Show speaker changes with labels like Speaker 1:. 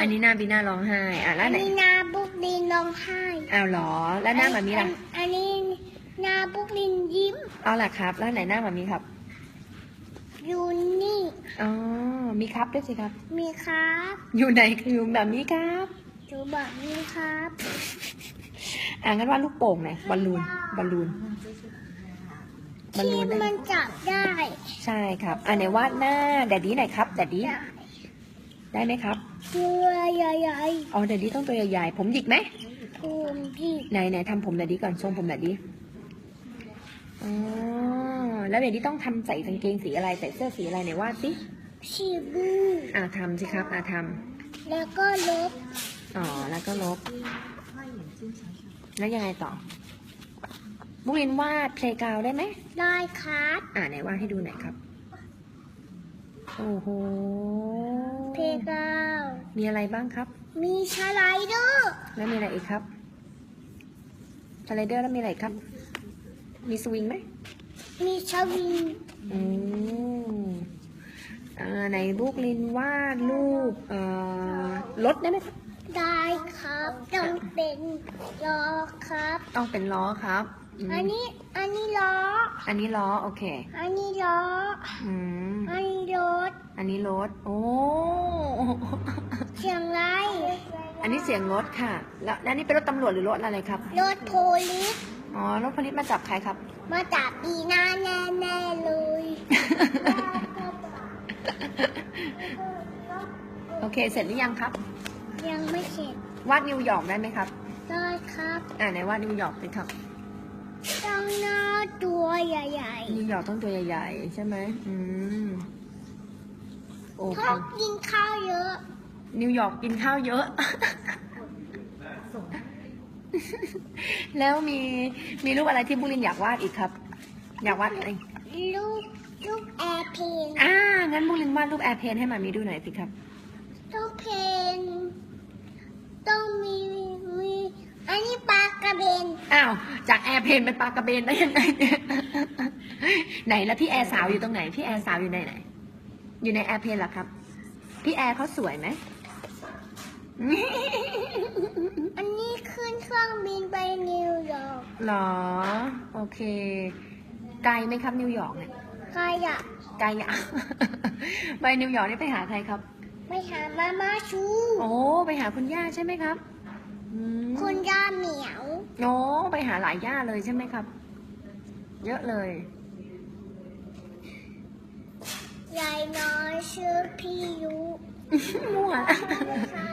Speaker 1: อันนี้หน้าบีน่าร้องไห้ อะแล้
Speaker 2: อั
Speaker 1: วนไหน
Speaker 2: นี้หนาบุกลินร้องไห้
Speaker 1: อ้าวเหรอ แล้วหน้าหมามีล่ะ
Speaker 2: อันอันนี้หนาบุกลินยิ้ม
Speaker 1: เอาล่ะครับ แล้วไหนหน้าหมามีครับ
Speaker 2: อยู่นี่
Speaker 1: อ๋อ มีครับด้วยสิครับ
Speaker 2: มีครับ
Speaker 1: อยู่ไหนคืออยู่แบบนี้ครับ
Speaker 2: อยู่แบบนี้ครับ
Speaker 1: อ่างั้นว่าดลูกโป่งหน่อยบอลลูน บอลลูน บอล
Speaker 2: ที่
Speaker 1: ลูนได้
Speaker 2: มันจับได้
Speaker 1: ใช่ครับ อ่าไหนวาดหน้าแดดดี้หน่อยครับแดดดี้ ได้ไหมครับ
Speaker 2: ตัวใหญ่
Speaker 1: อ๋อแดดดี้ต้องตัวใหญ่ๆ ผมหยิกไหม
Speaker 2: ๆคุณพี่
Speaker 1: ไหนไหนทำผมแดดดี้ก่อนทรงผมแดดดี้อ๋อ แล้วแดดดี้ต้องทำใส่กางเกงสีอะไร ใส่เสื้อสีอะไรไหนวาดสิ
Speaker 2: ชีบู
Speaker 1: อ่าทำสิครับ อ่าท
Speaker 2: แล้วก็ลบำ
Speaker 1: อ๋อ แล้วก็ลบ แล้วยังไงต่อบุรินวาดเพลงกาวได้ไหม
Speaker 2: ได้ครับ
Speaker 1: อ่าไหนวาดให้ดูหน่อยครับ โอ้โห
Speaker 2: เพกาว
Speaker 1: มีอะไรบ้างครับ
Speaker 2: มีสไลเดอร์
Speaker 1: แล้วมีอะไรอีกครับสไลเดอร์แล้วมีอะไรอีกครับ มีสวิงไหม
Speaker 2: มีชวิง
Speaker 1: อืมอ่าในลูกลินวาดรูปเอ่อรถได้ไหมครับ
Speaker 2: ได้ครับต้องเป็นล้อครับ
Speaker 1: ต้องเป็นล้อครับอืม
Speaker 2: อันนี้อันนี้ล้อ
Speaker 1: อันนี้ล้อโอเค
Speaker 2: อันนี้ล้อ
Speaker 1: อืม
Speaker 2: อันนี้รถ
Speaker 1: อันนี้รถ โอ้
Speaker 2: เสียงไร
Speaker 1: อันนี้เสียงรถค่ะ แล้วแล้วนี่เป็นรถตำรวจหรือรถอะไรครับ
Speaker 2: รถโพลิส
Speaker 1: อ๋อ รถพลิตมาจับใครครับ
Speaker 2: มาจับปีหน้าแน่ๆเลย
Speaker 1: โอเค เสร็จหรือยังครับ
Speaker 2: ยังไม่เสร็จ
Speaker 1: วาดนิวยอร์กได้ไหมครับ
Speaker 2: ได้ครับ
Speaker 1: อ่าไหนวาดนิวยอร์กสิครับ
Speaker 2: ต้องหน้าตัวใหญ่
Speaker 1: นิวยอร์กต้องตัวใหญ่ๆ ใช่ไหมอืม โอ
Speaker 2: ๆเพ
Speaker 1: เค
Speaker 2: ราะกินข้าวเยอะ
Speaker 1: นิวยอร์กกินข้าวเยอะ แล้วมีมีรูปอะไรที่บุรินอยากวาดอีกครับ อยากวาดอะไร
Speaker 2: ลูกลูกแอร์เพลน
Speaker 1: อ่างั้นบุรินวาดรูปแอร์เพนให้มามีดูหน่อยสิครับ
Speaker 2: ต้องเพลนต้องมีมีอันนี้ปลากระเบน
Speaker 1: อ้าวจากแอร์เพนเป็นปลากระเบนได้ยังไงเนี่ยไหนแล้วพี่แอร์สาวอยู่ตรงไหนพี่แอร์สาวอยู่ในไหน อยู่ในแอร์เพนเหรอครับ พี่แอร์เขาสวยไหม
Speaker 2: อันนี้ขึ้นเครื่องบินไปนิวยอร์ก
Speaker 1: หรอ โอเค ไกลไหมครับนิวยอร์กเนี่ย
Speaker 2: ใครอะ
Speaker 1: ไกลอะ ไปนิวยอร์กนี่ไปหาใครครับ
Speaker 2: ไปหามาม่าชู
Speaker 1: โอ้ ไปหาคุณย่าใช่ไหมครับอืม
Speaker 2: คุณย่าเหมียว
Speaker 1: โอ้ ไปหาหลายย่าเลยใช่ไหมครับ เยอะเลย
Speaker 2: ยายน้อยชื่อพี่ยุ
Speaker 1: มั่ว
Speaker 2: ไม่ใช่